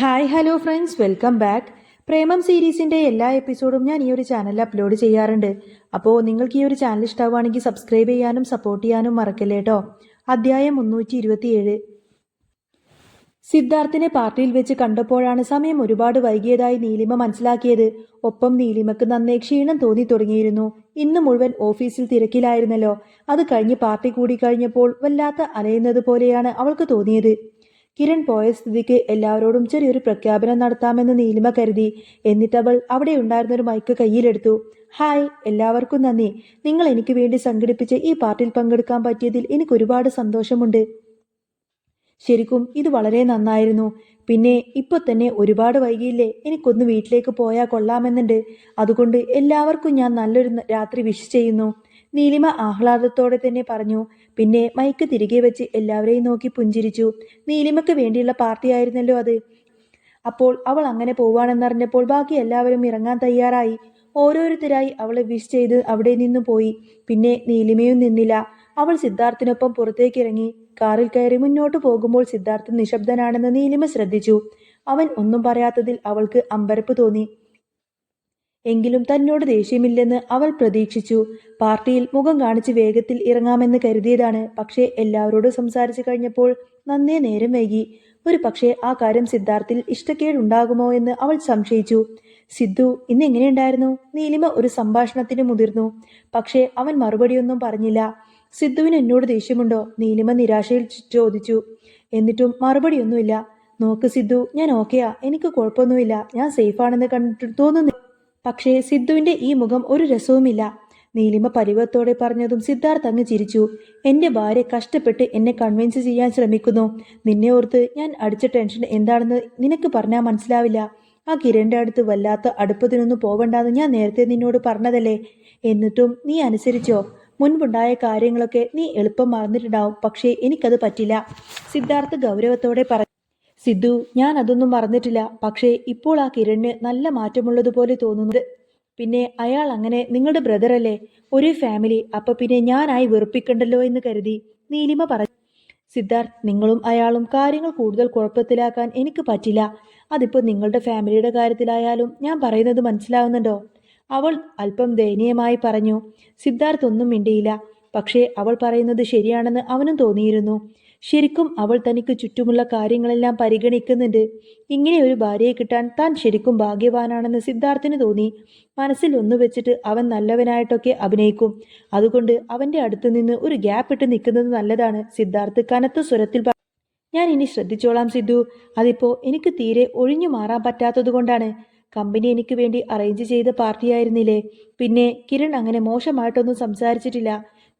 Hi hello friends. Welcome back. Premam സീരീസിന്റെ എല്ലാ എപ്പിസോഡും ഞാൻ ഈ ഒരു ചാനലിൽ അപ്ലോഡ് ചെയ്യാറുണ്ട്. അപ്പോൾ നിങ്ങൾക്ക് ഈ ഒരു ചാനൽ ഇഷ്ടമാവുകയാണെങ്കിൽ സബ്സ്ക്രൈബ് ചെയ്യാനും സപ്പോർട്ട് ചെയ്യാനും മറക്കല്ലേ കേട്ടോ അധ്യായം മുന്നൂറ്റി ഇരുപത്തിയേഴ് സിദ്ധാർത്ഥിനെ പാർട്ടിയിൽ വെച്ച് കണ്ടപ്പോഴാണ് സമയം ഒരുപാട് വൈകിയതായി നീലിമ മനസ്സിലാക്കിയത്. ഒപ്പം നീലിമക്ക് നന്നേ ക്ഷീണം തോന്നി തുടങ്ങിയിരുന്നു. ഇന്ന് മുഴുവൻ ഓഫീസിൽ തിരക്കിലായിരുന്നല്ലോ. അത് കഴിഞ്ഞ് പാർട്ടി കൂടി കഴിഞ്ഞപ്പോൾ വല്ലാത്ത അലയുന്നത് പോലെയാണ് അവൾക്ക് തോന്നിയത്. കിരൺ പോയ സ്ഥിതിക്ക് എല്ലാവരോടും ചെറിയൊരു പ്രഖ്യാപനം നടത്താമെന്ന് നീലിമ കരുതി. എന്നിട്ടവൾ അവിടെ ഉണ്ടായിരുന്ന ഒരു മൈക്ക് കയ്യിലെടുത്തു. ഹായ് എല്ലാവർക്കും നന്ദി. നിങ്ങൾ എനിക്ക് വേണ്ടി സംഘടിപ്പിച്ച് ഈ പാർട്ടിയിൽ പങ്കെടുക്കാൻ പറ്റിയതിൽ എനിക്ക് ഒരുപാട് സന്തോഷമുണ്ട്. ശരിക്കും ഇത് വളരെ നന്നായിരുന്നു. പിന്നെ ഇപ്പൊ തന്നെ ഒരുപാട് വൈകിയില്ലേ. എനിക്കൊന്ന് വീട്ടിലേക്ക് പോയാൽ കൊള്ളാമെന്നുണ്ട്. അതുകൊണ്ട് എല്ലാവർക്കും ഞാൻ നല്ലൊരു രാത്രി വിഷ് ചെയ്യുന്നു. നീലിമ ആഹ്ലാദത്തോടെ തന്നെ പറഞ്ഞു. പിന്നെ മൈക്ക് തിരികെ വെച്ച് എല്ലാവരെയും നോക്കി പുഞ്ചിരിച്ചു. നീലിമയ്ക്ക് വേണ്ടിയുള്ള പാർട്ടിയായിരുന്നല്ലോ അത്. അപ്പോൾ അവൾ അങ്ങനെ പോവാണെന്നറിഞ്ഞപ്പോൾ ബാക്കി എല്ലാവരും ഇറങ്ങാൻ തയ്യാറായി. ഓരോരുത്തരായി അവളെ വിഷ് ചെയ്ത് അവിടെ നിന്നു പോയി. പിന്നെ നീലിമയും നിന്നില്ല. അവൾ സിദ്ധാർത്ഥിനൊപ്പം പുറത്തേക്ക് ഇറങ്ങി. കാറിൽ കയറി മുന്നോട്ട് പോകുമ്പോൾ സിദ്ധാർത്ഥൻ നിശബ്ദനാണെന്ന് നീലിമ ശ്രദ്ധിച്ചു. അവൻ ഒന്നും പറയാത്തതിൽ അവൾക്ക് അമ്പരപ്പ് തോന്നി. എങ്കിലും തന്നോട് ദേഷ്യമില്ലെന്ന് അവൾ പ്രതീക്ഷിച്ചു. പാർട്ടിയിൽ മുഖം കാണിച്ച് വേഗത്തിൽ ഇറങ്ങാമെന്ന് കരുതിയതാണ്. പക്ഷേ എല്ലാവരോടും സംസാരിച്ചു കഴിഞ്ഞപ്പോൾ നന്നേ നേരം വൈകി. ഒരു പക്ഷേ ആ കാര്യം സിദ്ധാർത്ഥിൽ ഇഷ്ടക്കേടുണ്ടാകുമോ എന്ന് അവൾ സംശയിച്ചു. സിദ്ധു ഇന്ന് എങ്ങനെയുണ്ടായിരുന്നു? നീലിമ ഒരു സംഭാഷണത്തിന് മുതിർന്നു. പക്ഷേ അവൻ മറുപടിയൊന്നും പറഞ്ഞില്ല. സിദ്ധുവിന് എന്നോട് ദേഷ്യമുണ്ടോ? നീലിമ നിരാശയിൽ ചോദിച്ചു. എന്നിട്ടും മറുപടിയൊന്നുമില്ല. നോക്ക് സിദ്ധു ഞാൻ ഓക്കെയാ. എനിക്ക് കുഴപ്പമൊന്നുമില്ല. ഞാൻ സേഫാണെന്ന് കണ്ടിട്ട് തോന്നുന്നു പക്ഷേ സിദ്ധുവിന്റെ ഈ മുഖം ഒരു രസവുമില്ല. നീലിമ പരിവത്തോടെ പറഞ്ഞതും സിദ്ധാർത്ഥ് അങ്ങ് ചിരിച്ചു. എന്റെ ഭാര്യ കഷ്ടപ്പെട്ട് എന്നെ കൺവിൻസ് ചെയ്യാൻ ശ്രമിക്കുന്നു. നിന്നെ ഓർത്ത് ഞാൻ അടിച്ച ടെൻഷൻ എന്താണെന്ന് നിനക്ക് പറഞ്ഞാൽ മനസ്സിലാവില്ല. ആ കിരണിന്റെ അടുത്ത് വല്ലാത്ത അടുപ്പത്തിനൊന്നും പോകണ്ടെന്ന് ഞാൻ നേരത്തെ നിന്നോട് പറഞ്ഞതല്ലേ? എന്നിട്ടും നീ അനുസരിച്ചോ? മുൻപുണ്ടായ കാര്യങ്ങളൊക്കെ നീ എളുപ്പം മറന്നിട്ടുണ്ടാവും. പക്ഷേ എനിക്കത് പറ്റില്ല. സിദ്ധാർത്ഥ് ഗൗരവത്തോടെ പറഞ്ഞു. സിദ്ധു ഞാൻ അതൊന്നും മറന്നിട്ടില്ല. പക്ഷേ ഇപ്പോൾ ആ കിരണിന് നല്ല മാറ്റമുള്ളതുപോലെ തോന്നുന്നത്. പിന്നെ അയാൾ അങ്ങനെ നിങ്ങളുടെ ബ്രദറല്ലേ ഒരു ഫാമിലി അപ്പൊ പിന്നെ ഞാനായി വെറുപ്പിക്കണ്ടല്ലോ എന്ന് കരുതി നീലിമ പറഞ്ഞു സിദ്ധാർത്ഥ് നിങ്ങളും അയാളും കാര്യങ്ങൾ കൂടുതൽ കുഴപ്പത്തിലാക്കാൻ എനിക്ക് പറ്റില്ല. അതിപ്പോ നിങ്ങളുടെ ഫാമിലിയുടെ കാര്യത്തിലായാലും ഞാൻ പറയുന്നത് മനസ്സിലാവുന്നുണ്ടോ? അവൾ അല്പം ദയനീയമായി പറഞ്ഞു സിദ്ധാർത്ഥ് ഒന്നും മിണ്ടിയില്ല. പക്ഷേ അവൾ പറയുന്നത് ശരിയാണെന്ന് അവനും തോന്നിയിരുന്നു. ശരിക്കും അവൾ തനിക്ക് ചുറ്റുമുള്ള കാര്യങ്ങളെല്ലാം പരിഗണിക്കുന്നുണ്ട്. ഇങ്ങനെ ഒരു ഭാര്യയെ കിട്ടാൻ താൻ ശരിക്കും ഭാഗ്യവാനാണെന്ന് സിദ്ധാർത്ഥിന് തോന്നി. മനസ്സിൽ ഒന്നു വെച്ചിട്ട് അവൻ നല്ലവനായിട്ടൊക്കെ അഭിനയിക്കും. അതുകൊണ്ട് അവന്റെ അടുത്ത് നിന്ന് ഒരു ഗ്യാപ്പ് ഇട്ട് നിൽക്കുന്നത് നല്ലതാണ് സിദ്ധാർത്ഥ് കനത്ത സ്വരത്തിൽ ഞാൻ ഇനി ശ്രദ്ധിച്ചോളാം സിദ്ധു. അതിപ്പോ എനിക്ക് തീരെ ഒഴിഞ്ഞു മാറാൻ പറ്റാത്തത് കമ്പനി എനിക്ക് വേണ്ടി അറേഞ്ച് ചെയ്ത പാർട്ടിയായിരുന്നില്ലേ. പിന്നെ കിരൺ അങ്ങനെ മോശമായിട്ടൊന്നും സംസാരിച്ചിട്ടില്ല.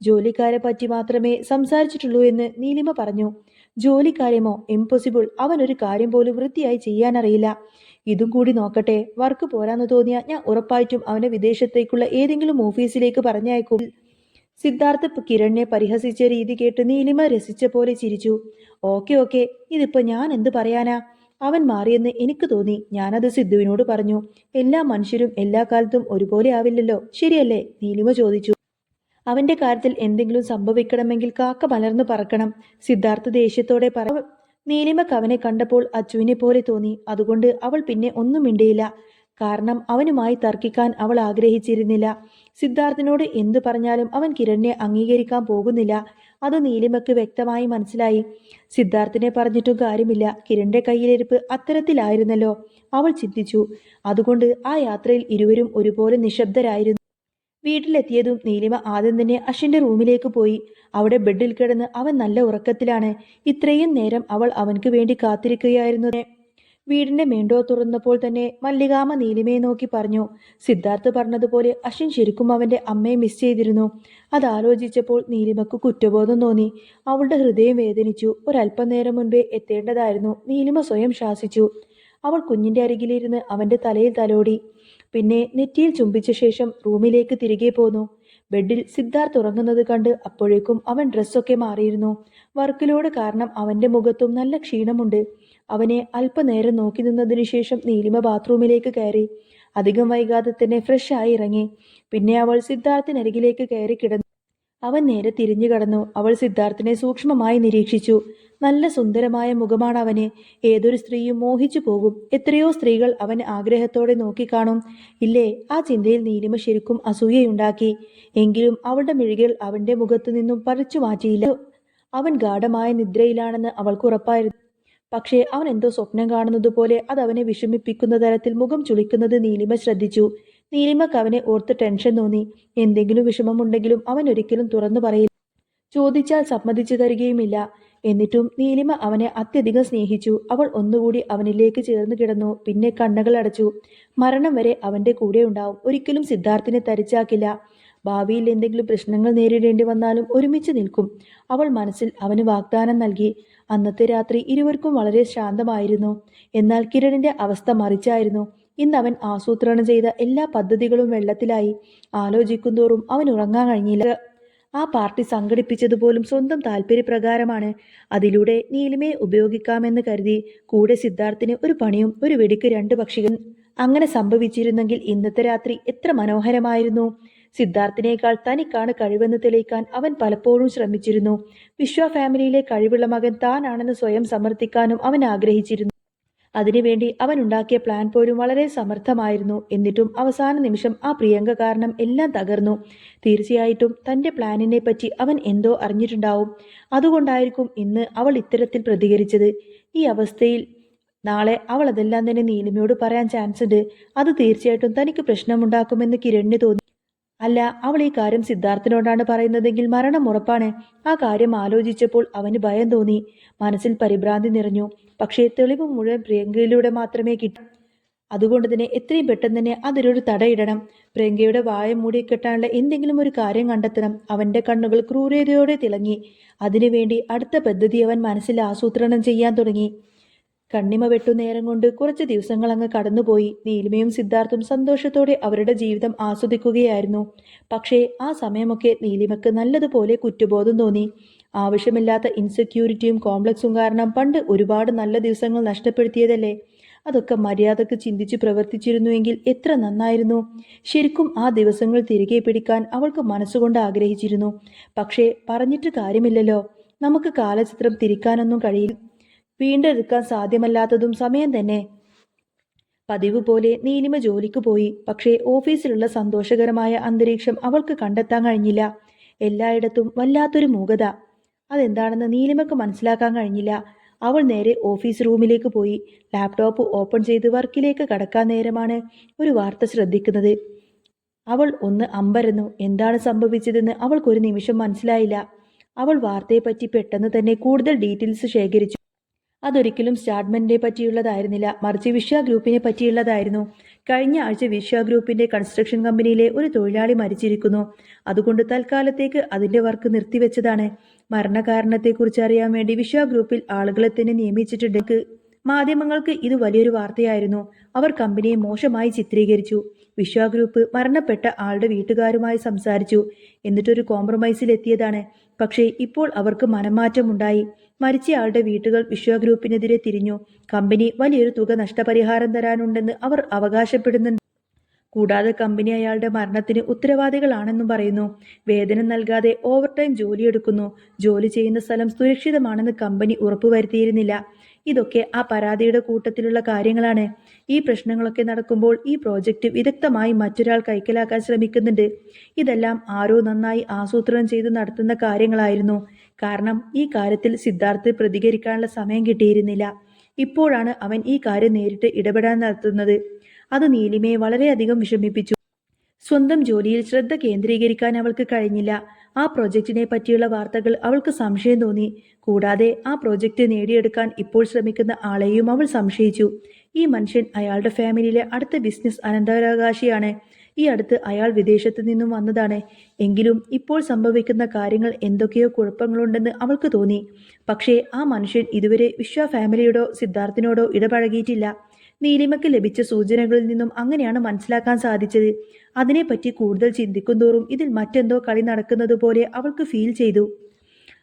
ജോലിക്കാരെ പറ്റി മാത്രമേ സംസാരിച്ചിട്ടുള്ളൂ എന്ന് നീലിമ പറഞ്ഞു. ജോലിക്കാര്യമോ? ഇമ്പോസിബിൾ അവൻ ഒരു കാര്യം പോലും വൃത്തിയായി ചെയ്യാനറിയില്ല. ഇതും കൂടി നോക്കട്ടെ. വർക്ക് പോരാന്ന് തോന്നിയ ഞാൻ ഉറപ്പായിട്ടും അവനെ വിദേശത്തേക്കുള്ള ഏതെങ്കിലും ഓഫീസിലേക്ക് പറഞ്ഞയക്കും. സിദ്ധാർത്ഥ് കിരണിനെ പരിഹസിച്ച രീതി കേട്ട് നീലിമ രസിച്ച പോലെ ചിരിച്ചു. Okay okay. ഇതിപ്പോ ഞാൻ എന്ത് പറയാനാ? അവൻ മാറിയെന്ന് എനിക്ക് തോന്നി. ഞാനത് സിദ്ധുവിനോട് പറഞ്ഞു. എല്ലാ മനുഷ്യരും എല്ലാ കാലത്തും ഒരുപോലെ ആവില്ലല്ലോ. ശരിയല്ലേ? നീലിമ ചോദിച്ചു. അവന്റെ കാര്യത്തിൽ എന്തെങ്കിലും സംഭവിക്കണമെങ്കിൽ കാക്ക മലർന്നു പറക്കണം. സിദ്ധാർത്ഥ ദേഷ്യത്തോടെ പറ നീലിമക്ക് അവനെ കണ്ടപ്പോൾ അച്ചുവിനെ പോലെ തോന്നി. അതുകൊണ്ട് അവൾ പിന്നെ ഒന്നും മിണ്ടിയില്ല. കാരണം അവനുമായി തർക്കിക്കാൻ അവൾ ആഗ്രഹിച്ചിരുന്നില്ല. സിദ്ധാർത്ഥനോട് എന്തു പറഞ്ഞാലും അവൻ കിരണിനെ അംഗീകരിക്കാൻ പോകുന്നില്ല. അത് നീലിമക്ക് വ്യക്തമായി മനസ്സിലായി. സിദ്ധാർത്ഥിനെ പറഞ്ഞിട്ടും കാര്യമില്ല. കിരണിന്റെ കയ്യിലിരിപ്പ് അത്തരത്തിലായിരുന്നല്ലോ. അവൾ ചിന്തിച്ചു. അതുകൊണ്ട് ആ യാത്രയിൽ ഇരുവരും ഒരുപോലെ നിശബ്ദരായിരുന്നു. വീട്ടിലെത്തിയതും നീലിമ ആദ്യം തന്നെ അശ്വിന്റെ റൂമിലേക്ക് പോയി. അവിടെ ബെഡിൽ കിടന്ന് അവൻ നല്ല ഉറക്കത്തിലാണ്. ഇത്രയും നേരം അവൾ അവൻക്ക് വേണ്ടി കാത്തിരിക്കുകയായിരുന്നു. വീടിന്റെ മേണ്ടോ തുറന്നപ്പോൾ തന്നെ മല്ലികാമ നീലിമയെ നോക്കി പറഞ്ഞു. സിദ്ധാർത്ഥ് പറഞ്ഞതുപോലെ അശ്വിൻ ശരിക്കും അവന്റെ അമ്മയെ മിസ് ചെയ്തിരുന്നു. അതാലോചിച്ചപ്പോൾ നീലിമക്ക് കുറ്റബോധം തോന്നി. അവളുടെ ഹൃദയം വേദനിച്ചു. ഒരല്പം നേരം മുൻപേ എത്തേണ്ടതായിരുന്നു. നീലിമ സ്വയം ശാസിച്ചു. അവൾ കുഞ്ഞിന്റെ അരികിലിരുന്ന് അവന്റെ തലയിൽ തലോടി. പിന്നെ നെറ്റിയിൽ ചുംബിച്ച ശേഷം റൂമിലേക്ക് തിരികെ പോന്നു. ബെഡിൽ സിദ്ധാർത്ഥ് ഉറങ്ങുന്നത് കണ്ട് അപ്പോഴേക്കും അവൻ ഡ്രസ്സൊക്കെ മാറിയിരുന്നു. വർക്കിലോട് കാരണം അവന്റെ മുഖത്തും നല്ല ക്ഷീണമുണ്ട്. അവനെ അല്പനേരം നോക്കി നിന്നതിനു ശേഷം നീലിമ ബാത്റൂമിലേക്ക് കയറി. അധികം വൈകാതെ തന്നെ ഫ്രഷ് ആയി ഇറങ്ങി. പിന്നെ അവൾ സിദ്ധാർത്ഥിനരികിലേക്ക് കയറി കിടന്നു. അവൻ നേരെ തിരിഞ്ഞു കടന്നു. അവൾ സിദ്ധാർത്ഥിനെ സൂക്ഷ്മമായി നിരീക്ഷിച്ചു. നല്ല സുന്ദരമായ മുഖമാണ് അവന്. ഏതൊരു സ്ത്രീയും മോഹിച്ചു പോകും. എത്രയോ സ്ത്രീകൾ അവൻ ആഗ്രഹത്തോടെ നോക്കിക്കാണും. ഇല്ലേ ആ ചിന്തയിൽ നീലിമ ശരിക്കും അസൂയയുണ്ടാക്കി. എങ്കിലും അവളുടെ മിഴികൾ അവന്റെ മുഖത്തു നിന്നും പറിച്ചു മാറ്റിയില്ല. അവൻ ഗാഠമായ നിദ്രയിലാണെന്ന് അവൾക്ക് ഉറപ്പായിരുന്നു. പക്ഷേ അവൻ എന്തോ സ്വപ്നം കാണുന്നതുപോലെ അത് അവനെ വിഷമിപ്പിക്കുന്ന തരത്തിൽ മുഖം ചുളിക്കുന്നത് നീലിമ ശ്രദ്ധിച്ചു. നീലിമക്ക് അവനെ ഓർത്ത് ടെൻഷൻ തോന്നി. എന്തെങ്കിലും വിഷമമുണ്ടെങ്കിലും അവൻ ഒരിക്കലും തുറന്നു പറയില്ല. ചോദിച്ചാൽ സമ്മതിച്ചു തരികയുമില്ല. എന്നിട്ടും നീലിമ അവനെ അത്യധികം സ്നേഹിച്ചു. അവൾ ഒന്നുകൂടി അവനിലേക്ക് ചേർന്ന് കിടന്നു. പിന്നെ കണ്ണുകൾ അടച്ചു. മരണം വരെ അവന്റെ കൂടെ ഉണ്ടാവും. ഒരിക്കലും സിദ്ധാർത്ഥിനെ തരിച്ചാക്കില്ല. ഭാവിയിൽ എന്തെങ്കിലും പ്രശ്നങ്ങൾ നേരിടേണ്ടി വന്നാലും ഒരുമിച്ച് നിൽക്കും. അവൾ മനസ്സിൽ അവന് വാഗ്ദാനം നൽകി. അന്നത്തെ രാത്രി ഇരുവർക്കും വളരെ ശാന്തമായിരുന്നു. എന്നാൽ കിരണിന്റെ അവസ്ഥ മറിച്ചായിരുന്നു. ഇന്ന് അവൻ ആസൂത്രണം ചെയ്ത എല്ലാ പദ്ധതികളും വെള്ളത്തിലായി. ആലോചിക്കുന്തോറും അവൻ ഉറങ്ങാൻ കഴിഞ്ഞില്ല. ആ പാർട്ടി സംഘടിപ്പിച്ചതുപോലും സ്വന്തം താല്പര്യപ്രകാരമാണ് അതിലൂടെ നീലിമയെ ഉപയോഗിക്കാമെന്ന് കരുതി കൂടെ സിദ്ധാർത്ഥിന് ഒരു പണിയും ഒരു വെടിക്ക് രണ്ട് പക്ഷികൾ. അങ്ങനെ സംഭവിച്ചിരുന്നെങ്കിൽ ഇന്നത്തെ രാത്രി എത്ര മനോഹരമായിരുന്നു. സിദ്ധാർത്ഥിനേക്കാൾ തനിക്കാണ് കഴിവെന്ന് തെളിയിക്കാൻ അവൻ പലപ്പോഴും ശ്രമിച്ചിരുന്നു. വിശ്വ ഫാമിലിയിലെ കഴിവുള്ള മകൻ താനാണെന്ന് സ്വയം സമർത്ഥിക്കാനും അവൻ ആഗ്രഹിച്ചിരുന്നു. അതിനുവേണ്ടി അവൻ ഉണ്ടാക്കിയ പ്ലാൻ പോലും വളരെ സമർത്ഥമായിരുന്നു. എന്നിട്ടും അവസാന നിമിഷം ആ പ്രിയങ്ക കാരണം എല്ലാം തകർന്നു. തീർച്ചയായിട്ടും തന്റെ പ്ലാനിനെ പറ്റി അവൻ എന്തോ അറിഞ്ഞിട്ടുണ്ടാവും. അതുകൊണ്ടായിരിക്കും ഇന്ന് അവൾ ഇത്തരത്തിൽ പ്രതികരിച്ചത്. ഈ അവസ്ഥയിൽ നാളെ അവൾ അതെല്ലാം തന്നെ നീലിമയോട് പറയാൻ ചാൻസ് ഉണ്ട്. അത് തീർച്ചയായിട്ടും തനിക്ക് പ്രശ്നമുണ്ടാക്കുമെന്ന് കിരണിന് തോന്നി. അല്ല അവൾ ഈ കാര്യം സിദ്ധാർത്ഥിനോടാണ് പറയുന്നതെങ്കിൽ മരണം ഉറപ്പാണ്. ആ കാര്യം ആലോചിച്ചപ്പോൾ അവന് ഭയം തോന്നി. മനസ്സിൽ പരിഭ്രാന്തി നിറഞ്ഞു. പക്ഷേ തെളിവ് മുഴുവൻ പ്രിയങ്കയിലൂടെ മാത്രമേ കിട്ടൂ. അതുകൊണ്ട് തന്നെ എത്രയും പെട്ടെന്ന് തന്നെ അതിലൊരു തടയിടണം. പ്രിയങ്കയുടെ വായ മൂടി കെട്ടാനുള്ള എന്തെങ്കിലും ഒരു കാര്യം കണ്ടെത്തണം. അവന്റെ കണ്ണുകൾ ക്രൂരതയോടെ തിളങ്ങി. അതിനുവേണ്ടി അടുത്ത പദ്ധതി അവൻ മനസ്സിൽ ആസൂത്രണം ചെയ്യാൻ തുടങ്ങി. കണ്ണിമ വെട്ടു നേരം കൊണ്ട് കുറച്ച് ദിവസങ്ങൾ അങ്ങ് കടന്നുപോയി. നീലിമയും സിദ്ധാർത്ഥും സന്തോഷത്തോടെ അവരുടെ ജീവിതം ആസ്വദിക്കുകയായിരുന്നു. പക്ഷേ ആ സമയമൊക്കെ നീലിമയ്ക്ക് നല്ലതുപോലെ കുറ്റബോധം തോന്നി. ആവശ്യമില്ലാത്ത ഇൻസെക്യൂരിറ്റിയും കോംപ്ലക്സും കാരണം പണ്ട് ഒരുപാട് നല്ല ദിവസങ്ങൾ നഷ്ടപ്പെടുത്തിയതല്ലേ? അതൊക്കെ മര്യാദയ്ക്ക് ചിന്തിച്ച് പ്രവർത്തിച്ചിരുന്നുവെങ്കിൽ എത്ര നന്നായിരുന്നു. ശരിക്കും ആ ദിവസങ്ങൾ തിരികെ പിടിക്കാൻ അവൾക്ക് മനസ്സുകൊണ്ട് ആഗ്രഹിച്ചിരുന്നു. പക്ഷേ പറഞ്ഞിട്ട് കാര്യമില്ലല്ലോ. നമുക്ക് കാലചിത്രം തിരിക്കാനൊന്നും കഴിയില്ല. വീണ്ടെടുക്കാൻ സാധ്യമല്ലാത്തതും സമയം തന്നെ. പതിവ് പോലെ നീലിമ ജോലിക്ക് പോയി. പക്ഷേ ഓഫീസിലുള്ള സന്തോഷകരമായ അന്തരീക്ഷം അവൾക്ക് കണ്ടെത്താൻ കഴിഞ്ഞില്ല. എല്ലായിടത്തും വല്ലാത്തൊരു മൂകത. അതെന്താണെന്ന് നീലിമക്ക് മനസ്സിലാക്കാൻ കഴിഞ്ഞില്ല. അവൾ നേരെ ഓഫീസ് റൂമിലേക്ക് പോയി. ലാപ്ടോപ്പ് ഓപ്പൺ ചെയ്ത് വർക്കിലേക്ക് കടക്കാൻ നേരമാണ് ഒരു വാർത്ത ശ്രദ്ധിക്കുന്നത്. അവൾ ഒന്ന് അമ്പരന്നു. എന്താണ് സംഭവിച്ചതെന്ന് അവൾക്കൊരു നിമിഷം മനസ്സിലായില്ല. അവൾ വാർത്തയെപ്പറ്റി പെട്ടെന്ന് തന്നെ കൂടുതൽ ഡീറ്റെയിൽസ് ശേഖരിച്ചു. അതൊരിക്കലും സ്റ്റാഡ്മെന്റിനെ പറ്റിയുള്ളതായിരുന്നില്ല. മറിച്ച് വിശ്വ ഗ്രൂപ്പിനെ പറ്റിയുള്ളതായിരുന്നു. കഴിഞ്ഞ ആഴ്ച വിശ്വ ഗ്രൂപ്പിന്റെ കൺസ്ട്രക്ഷൻ കമ്പനിയിലെ ഒരു തൊഴിലാളി മരിച്ചിരിക്കുന്നു. അതുകൊണ്ട് തൽക്കാലത്തേക്ക് അതിന്റെ വർക്ക് നിർത്തിവെച്ചതാണ്. മരണകാരണത്തെക്കുറിച്ച് അറിയാൻ വേണ്ടി വിശ്വ ഗ്രൂപ്പിൽ ആളുകളെ തന്നെ നിയമിച്ചിട്ടുണ്ട്. മാധ്യമങ്ങൾക്ക് ഇത് വലിയൊരു വാർത്തയായിരുന്നു. അവർ കമ്പനിയെ മോശമായി ചിത്രീകരിച്ചു. വിശ്വ ഗ്രൂപ്പ് മരണപ്പെട്ട ആളുടെ വീട്ടുകാരുമായി സംസാരിച്ചു. എന്നിട്ടൊരു കോംപ്രമൈസിൽ എത്തിയതാണ് പക്ഷേ ഇപ്പോൾ അവർക്ക് മനംമാറ്റമുണ്ടായി. മരിച്ചയാളുടെ വീട്ടുകൾ വിശ്വ ഗ്രൂപ്പിനെതിരെ തിരിഞ്ഞു. കമ്പനി വലിയൊരു തുക നഷ്ടപരിഹാരം തരാനുണ്ടെന്ന് അവർ അവകാശപ്പെടുന്നുണ്ട്. കൂടാതെ കമ്പനി അയാളുടെ മരണത്തിന് ഉത്തരവാദികളാണെന്നും പറയുന്നു. വേതനം നൽകാതെ ഓവർ ടൈം ജോലിയെടുക്കുന്നു. ജോലി ചെയ്യുന്ന സ്ഥലം സുരക്ഷിതമാണെന്ന് കമ്പനി ഉറപ്പുവരുത്തിയിരുന്നില്ല. ഇതൊക്കെ ആ പരാതിയുടെ കൂട്ടത്തിലുള്ള കാര്യങ്ങളാണ്. ഈ പ്രശ്നങ്ങളൊക്കെ നടക്കുമ്പോൾ ഈ പ്രോജക്റ്റ് വിദഗ്ധമായി മറ്റൊരാൾ കൈക്കലാക്കാൻ ശ്രമിക്കുന്നുണ്ട്. ഇതെല്ലാം ആരോ നന്നായി ആസൂത്രണം ചെയ്ത് നടത്തുന്ന കാര്യങ്ങളായിരുന്നു. കാരണം ഈ കാര്യത്തിൽ സിദ്ധാർത്ഥ് പ്രതികരിക്കാനുള്ള സമയം കിട്ടിയിരുന്നില്ല. ഇപ്പോഴാണ് അവൻ ഈ കാര്യം നേരിട്ട് ഇടപെടാൻ നടത്തുന്നത്. അത് നീലിമയെ വളരെയധികം വിഷമിപ്പിച്ചു. സ്വന്തം ജോലിയിൽ ശ്രദ്ധ കേന്ദ്രീകരിക്കാൻ അവൾക്ക് കഴിഞ്ഞില്ല. ആ പ്രോജക്റ്റിനെ പറ്റിയുള്ള വാർത്തകൾ അവൾക്ക് സംശയം തോന്നി. കൂടാതെ ആ പ്രോജക്റ്റ് നേടിയെടുക്കാൻ ഇപ്പോൾ ശ്രമിക്കുന്ന ആളെയും അവൾ സംശയിച്ചു. ഈ മനുഷ്യൻ അയാളുടെ ഫാമിലിയിലെ അടുത്ത ബിസിനസ് അനന്തരാവകാശിയാണ്. ഈ അടുത്ത് അയാൾ വിദേശത്ത് നിന്നും വന്നതാണ്. എങ്കിലും ഇപ്പോൾ സംഭവിക്കുന്ന കാര്യങ്ങൾ എന്തൊക്കെയോ കുഴപ്പങ്ങളുണ്ടെന്ന് അവൾക്ക് തോന്നി. പക്ഷേ ആ മനുഷ്യൻ ഇതുവരെ വിശ്വ ഫാമിലിയോടോ സിദ്ധാർത്ഥിനോടോ ഇടപഴകിയിട്ടില്ല. നീലിമയ്ക്ക് ലഭിച്ച സൂചനകളിൽ നിന്നും അങ്ങനെയാണ് മനസ്സിലാക്കാൻ സാധിച്ചത്. അതിനെപ്പറ്റി കൂടുതൽ ചിന്തിക്കുന്തോറും ഇതിൽ മറ്റെന്തോ കളി നടക്കുന്നത് പോലെ അവൾക്ക് ഫീൽ ചെയ്തു.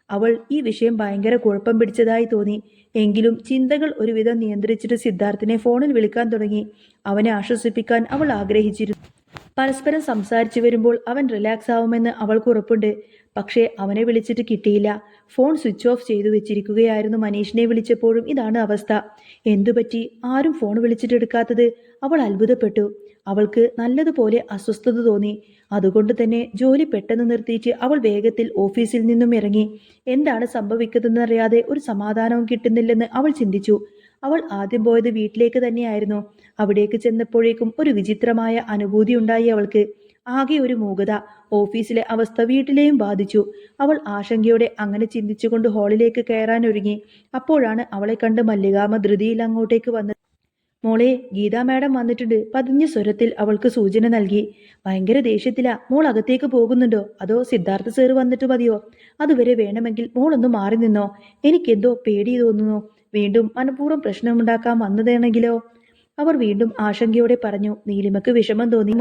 അവൾ ഈ വിഷയം ഭയങ്കര കുഴപ്പം പിടിച്ചതായി തോന്നി. എങ്കിലും ചിന്തകൾ ഒരുവിധം നിയന്ത്രിച്ചിട്ട് സിദ്ധാർത്ഥിനെ ഫോണിൽ വിളിക്കാൻ തുടങ്ങി. അവനെ ആശ്വസിപ്പിക്കാൻ അവൾ ആഗ്രഹിച്ചിരുന്നു. പരസ്പരം സംസാരിച്ചു വരുമ്പോൾ അവൻ റിലാക്സ് ആവുമെന്ന് അവൾക്ക് ഉറപ്പുണ്ട്. പക്ഷേ അവനെ വിളിച്ചിട്ട് കിട്ടിയില്ല. ഫോൺ സ്വിച്ച് ഓഫ് ചെയ്തു വെച്ചിരിക്കുകയായിരുന്നു മനീഷിനെ വിളിച്ചപ്പോഴും ഇതാണ് അവസ്ഥ. എന്തുപറ്റി? ആരും ഫോൺ വിളിച്ചിട്ട് എടുക്കാത്തത്? അവൾ അത്ഭുതപ്പെട്ടു. അവൾക്ക് നല്ലതുപോലെ അസ്വസ്ഥത തോന്നി. അതുകൊണ്ട് തന്നെ ജോലി പെട്ടെന്ന് നിർത്തിയിട്ട് അവൾ വേഗത്തിൽ ഓഫീസിൽ നിന്നും ഇറങ്ങി. എന്താണ് സംഭവിക്കുന്നതെന്നറിയാതെ ഒരു സമാധാനവും കിട്ടുന്നില്ലെന്ന് അവൾ ചിന്തിച്ചു. അവൾ ആദ്യം പോയത് വീട്ടിലേക്ക് തന്നെയായിരുന്നു. അവിടേക്ക് ചെന്നപ്പോഴേക്കും ഒരു വിചിത്രമായ അനുഭൂതി ഉണ്ടായി അവൾക്ക്. ആകെ ഒരു മൂകത ഓഫീസിലെ അവസ്ഥ വീട്ടിലെയും ബാധിച്ചു. അവൾ ആശങ്കയോടെ അങ്ങനെ ചിന്തിച്ചുകൊണ്ട് ഹാളിലേക്ക് കയറാൻ ഒരുങ്ങി അപ്പോഴാണ് അവളെ കണ്ട് മല്ലികാമ ധൃതിയിൽ അങ്ങോട്ടേക്ക് വന്നത്. മോളെ ഗീതാ മാഡം വന്നിട്ടുണ്ട്. പതിഞ്ഞ സ്വരത്തിൽ അവൾക്ക് സൂചന നൽകി. ഭയങ്കര ദേഷ്യത്തിലാ. മോൾ അകത്തേക്ക് പോകുന്നുണ്ടോ? അതോ സിദ്ധാർത്ഥ സേർ വന്നിട്ട് മതിയോ? അതുവരെ വേണമെങ്കിൽ മോളൊന്ന് മാറി നിന്നോ? എനിക്കെന്തോ പേടി തോന്നുന്നു. വീണ്ടും മനഃപൂർവം പ്രശ്നമുണ്ടാക്കാൻ വന്നതാണെങ്കിലോ? അവർ വീണ്ടും ആശങ്കയോടെ പറഞ്ഞു നീലിമക്ക് വിഷമം തോന്നി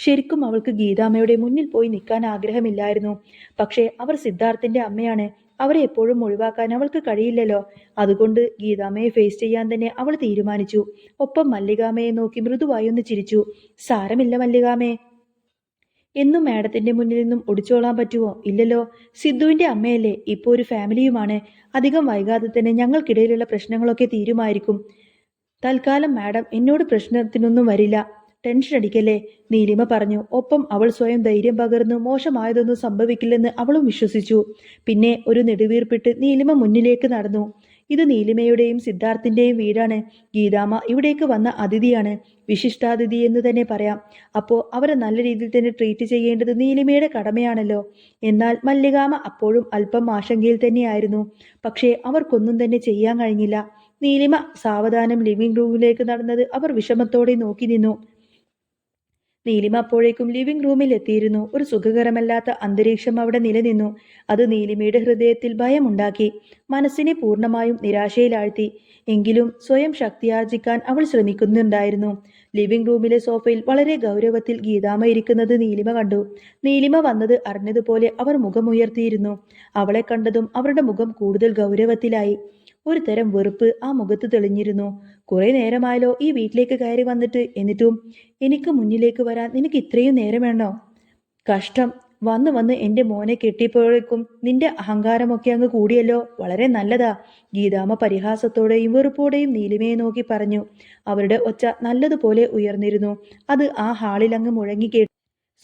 ശരിക്കും അവൾക്ക് ഗീതാമ്മയുടെ മുന്നിൽ പോയി നിൽക്കാൻ ആഗ്രഹമില്ലായിരുന്നു. പക്ഷേ അവർ സിദ്ധാർത്ഥിന്റെ അമ്മയാണ്. അവരെ എപ്പോഴും ഒഴിവാക്കാൻ അവൾക്ക് കഴിയില്ലല്ലോ. അതുകൊണ്ട് ഗീതാമ്മയെ ഫേസ് ചെയ്യാൻ തന്നെ അവൾ തീരുമാനിച്ചു. ഒപ്പം മല്ലികാമയെ നോക്കി മൃദുവായി ഒന്ന് ചിരിച്ചു. സാരമില്ല മല്ലികാമേ. എന്നും മാഡത്തിന്റെ മുന്നിൽ നിന്നും ഒടിച്ചോളാൻ പറ്റുമോ ഇല്ലല്ലോ. സിദ്ധുവിന്റെ അമ്മയല്ലേ? ഇപ്പോൾ ഒരു ഫാമിലിയുമാണ്. അധികം വൈകാതെ തന്നെ ഞങ്ങൾക്കിടയിലുള്ള പ്രശ്നങ്ങളൊക്കെ തീരുമായിരിക്കും. തൽക്കാലം മാഡം എന്നോട് പ്രശ്നത്തിനൊന്നും വരില്ല. ടെൻഷൻ അടിക്കല്ലേ? നീലിമ പറഞ്ഞു. ഒപ്പം അവൾ സ്വയം ധൈര്യം പകർന്നു മോശമായതൊന്നും സംഭവിക്കില്ലെന്ന് അവളും വിശ്വസിച്ചു. പിന്നെ ഒരു നെടുവീർപ്പിട്ട് നീലിമ മുന്നിലേക്ക് നടന്നു. ഇത് നീലിമയുടെയും സിദ്ധാർത്ഥിന്റെയും വീടാണ്. ഗീതാമ്മ ഇവിടേക്ക് വന്ന അതിഥിയാണ്. വിശിഷ്ടാതിഥി എന്ന് തന്നെ പറയാം. അപ്പോൾ അവരെ നല്ല രീതിയിൽ തന്നെ ട്രീറ്റ് ചെയ്യേണ്ടത് നീലിമയുടെ കടമയാണല്ലോ. എന്നാൽ മല്ലികാമ അപ്പോഴും അല്പം ആശങ്കയിൽ തന്നെയായിരുന്നു. പക്ഷേ അവർക്കൊന്നും തന്നെ ചെയ്യാൻ കഴിഞ്ഞില്ല. നീലിമ സാവധാനം ലിവിംഗ് റൂമിലേക്ക് നടന്നത് അവർ വിഷമത്തോടെ നോക്കി നിന്നു. നീലിമ അപ്പോഴേക്കും ലിവിംഗ് റൂമിൽ എത്തിയിരുന്നു. ഒരു സുഖകരമല്ലാത്ത അന്തരീക്ഷം അവിടെ നിലനിന്നു. അത് നീലിമയുടെ ഹൃദയത്തിൽ ഭയമുണ്ടാക്കി. മനസ്സിനെ പൂർണമായും നിരാശയിലാഴ്ത്തി. എങ്കിലും സ്വയം ശക്തിയാർജിക്കാൻ അവൾ ശ്രമിക്കുന്നുണ്ടായിരുന്നു. ലിവിംഗ് റൂമിലെ സോഫയിൽ വളരെ ഗൗരവത്തിൽ ഗീതാമ ഇരിക്കുന്നത് നീലിമ കണ്ടു. നീലിമ വന്നത് അറിഞ്ഞതുപോലെ അവർ മുഖമുയർത്തിയിരുന്നു. അവളെ കണ്ടതും അവരുടെ മുഖം കൂടുതൽ ഗൗരവത്തിലായി. ഒരു തരം വെറുപ്പ് ആ മുഖത്ത് തെളിഞ്ഞിരുന്നു. കുറെ നേരമായല്ലോ ഈ വീട്ടിലേക്ക് കയറി വന്നിട്ട്. എന്നിട്ടും എനിക്ക് മുന്നിലേക്ക് വരാൻ നിനക്ക് ഇത്രയും നേരം വേണോ? കഷ്ടം. വന്ന് വന്ന് എന്റെ മോനെ കെട്ടിയപ്പോഴേക്കും നിന്റെ അഹങ്കാരമൊക്കെ അങ്ങ് കൂടിയല്ലോ. വളരെ നല്ലതാ. ഗീതാമ്മ പരിഹാസത്തോടെയും വെറുപ്പോടെയും നീലിമയെ നോക്കി പറഞ്ഞു. അവരുടെ ഒച്ച നല്ലതുപോലെ ഉയർന്നിരുന്നു. അത് ആ ഹാളിൽ അങ്ങ് മുഴങ്ങി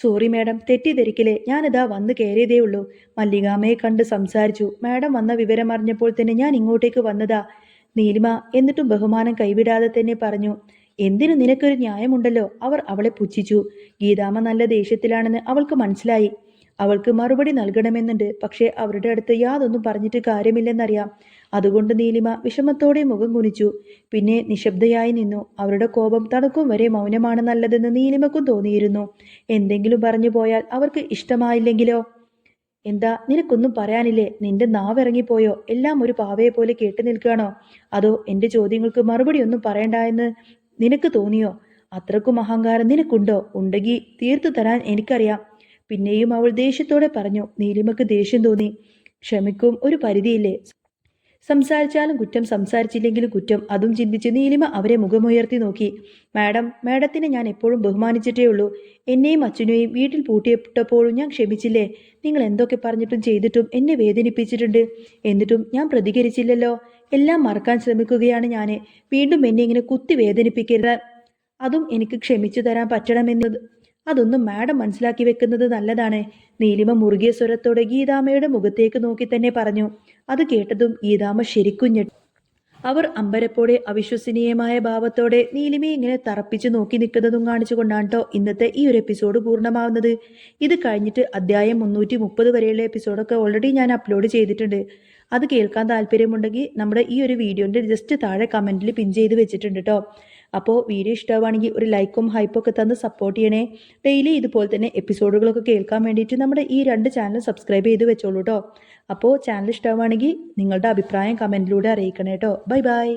സോറി മാഡം തെറ്റിദ്ധരിക്കലേ ഞാനിതാ വന്ന് കയറിയതേ ഉള്ളൂ. മല്ലികാമയെ കണ്ട് സംസാരിച്ചു. മാഡം വന്ന വിവരം അറിഞ്ഞപ്പോൾ തന്നെ ഞാൻ ഇങ്ങോട്ടേക്ക് വന്നതാ. നീലിമ എന്നിട്ടും ബഹുമാനം കൈവിടാതെ തന്നെ പറഞ്ഞു എന്തിനു നിനക്കൊരു ന്യായമുണ്ടല്ലോ? അവർ അവളെ പുച്ഛിച്ചു. ഗീതാമ്മ നല്ല ദേഷ്യത്തിലാണെന്ന് അവൾക്ക് മനസ്സിലായി. അവൾക്ക് മറുപടി നൽകണമെന്നുണ്ട്. പക്ഷേ അവരുടെ അടുത്ത് യാതൊന്നും പറഞ്ഞിട്ട് കാര്യമില്ലെന്നറിയാം. അതുകൊണ്ട് നീലിമ വിഷമത്തോടെ മുഖം കുനിച്ചു. പിന്നെ നിശബ്ദയായി നിന്നു. അവരുടെ കോപം തണുക്കും വരെ മൗനമാണ് നല്ലതെന്ന് നീലിമക്കും തോന്നിയിരുന്നു. എന്തെങ്കിലും പറഞ്ഞു പോയാൽ അവർക്ക് ഇഷ്ടമായില്ലെങ്കിലോ? എന്താ നിനക്കൊന്നും പറയാനില്ലേ? നിന്റെ നാവിറങ്ങിപ്പോയോ? എല്ലാം ഒരു പാവയെ പോലെ കേട്ടു നിൽക്കുകയാണോ? അതോ എന്റെ ചോദ്യങ്ങൾക്ക് മറുപടി ഒന്നും പറയണ്ട എന്ന് നിനക്ക് തോന്നിയോ? അത്രക്കും അഹങ്കാരം നിനക്കുണ്ടോ? ഉണ്ടെങ്കിൽ തീർത്തു തരാൻ എനിക്കറിയാം. പിന്നെയും അവൾ ദേഷ്യത്തോടെ പറഞ്ഞു. നീലിമക്ക് ദേഷ്യം തോന്നി. ക്ഷമിക്കും ഒരു പരിധിയില്ലേ? സംസാരിച്ചാലും കുറ്റം സംസാരിച്ചില്ലെങ്കിലും കുറ്റം. അതും ചിന്തിച്ച് നീലിമ അവരെ മുഖമുയർത്തി നോക്കി. മാഡം മാഡത്തിനെ ഞാൻ എപ്പോഴും ബഹുമാനിച്ചിട്ടേ ഉള്ളൂ. എന്നെയും അച്ഛനെയും വീട്ടിൽ പൂട്ടിയിട്ടപ്പോഴും ഞാൻ ക്ഷമിച്ചില്ലേ? നിങ്ങൾ എന്തൊക്കെ പറഞ്ഞിട്ടും ചെയ്തിട്ടും എന്നെ വേദനിപ്പിച്ചിട്ടുണ്ട്. എന്നിട്ടും ഞാൻ പ്രതികരിച്ചില്ലല്ലോ. എല്ലാം മറക്കാൻ ശ്രമിക്കുകയാണ് ഞാൻ വീണ്ടും എന്നെ ഇങ്ങനെ കുത്തി വേദനിപ്പിക്കരുത്. അതും എനിക്ക് ക്ഷമിച്ചു തരാൻ പറ്റണമെന്നത് അതൊന്നും മാഡം മനസ്സിലാക്കി വെക്കുന്നത് നല്ലതാണ്. നീലിമ മുറുകിയ സ്വരത്തോടെ ഗീതാമ്മയുടെ മുഖത്തേക്ക് നോക്കി തന്നെ പറഞ്ഞു. അത് കേട്ടതും ഗീതാമ്മ ശരിക്കും ഞെട്ടി. അവർ അമ്പരപ്പോടെ അവിശ്വസനീയമായ ഭാവത്തോടെ നീലിമയെ ഇങ്ങനെ തറപ്പിച്ചു നോക്കി നിൽക്കുന്നതും കാണിച്ചുകൊണ്ടാണ് കേട്ടോ ഇന്നത്തെ ഈ ഒരു എപ്പിസോഡ് പൂർണമാവുന്നത്. ഇത് കഴിഞ്ഞിട്ട് അധ്യായം മുന്നൂറ്റി മുപ്പത് വരെയുള്ള എപ്പിസോഡൊക്കെ ഓൾറെഡി ഞാൻ അപ്ലോഡ് ചെയ്തിട്ടുണ്ട്. അത് കേൾക്കാൻ താല്പര്യമുണ്ടെങ്കിൽ നമ്മുടെ ഈ ഒരു വീഡിയോന്റെ ജസ്റ്റ് താഴെ കമന്റിൽ പിൻ ചെയ്ത് വെച്ചിട്ടുണ്ട് കേട്ടോ അപ്പോൾ വീഡിയോ ഇഷ്ടമാണെങ്കിൽ ഒരു ലൈക്കും ഹൈപ്പൊക്കെ തന്ന് സപ്പോർട്ട് ചെയ്യണേ. ഡെയിലി ഇതുപോലെ തന്നെ എപ്പിസോഡുകളൊക്കെ കേൾക്കാൻ വേണ്ടിയിട്ട് നമ്മുടെ ഈ രണ്ട് ചാനൽ സബ്സ്ക്രൈബ് ചെയ്ത് വെച്ചോളൂ കേട്ടോ അപ്പോൾ ചാനൽ ഇഷ്ടമാണെങ്കിൽ നിങ്ങളുടെ അഭിപ്രായം കമന്റിലൂടെ അറിയിക്കണേ കേട്ടോ ബൈ ബൈ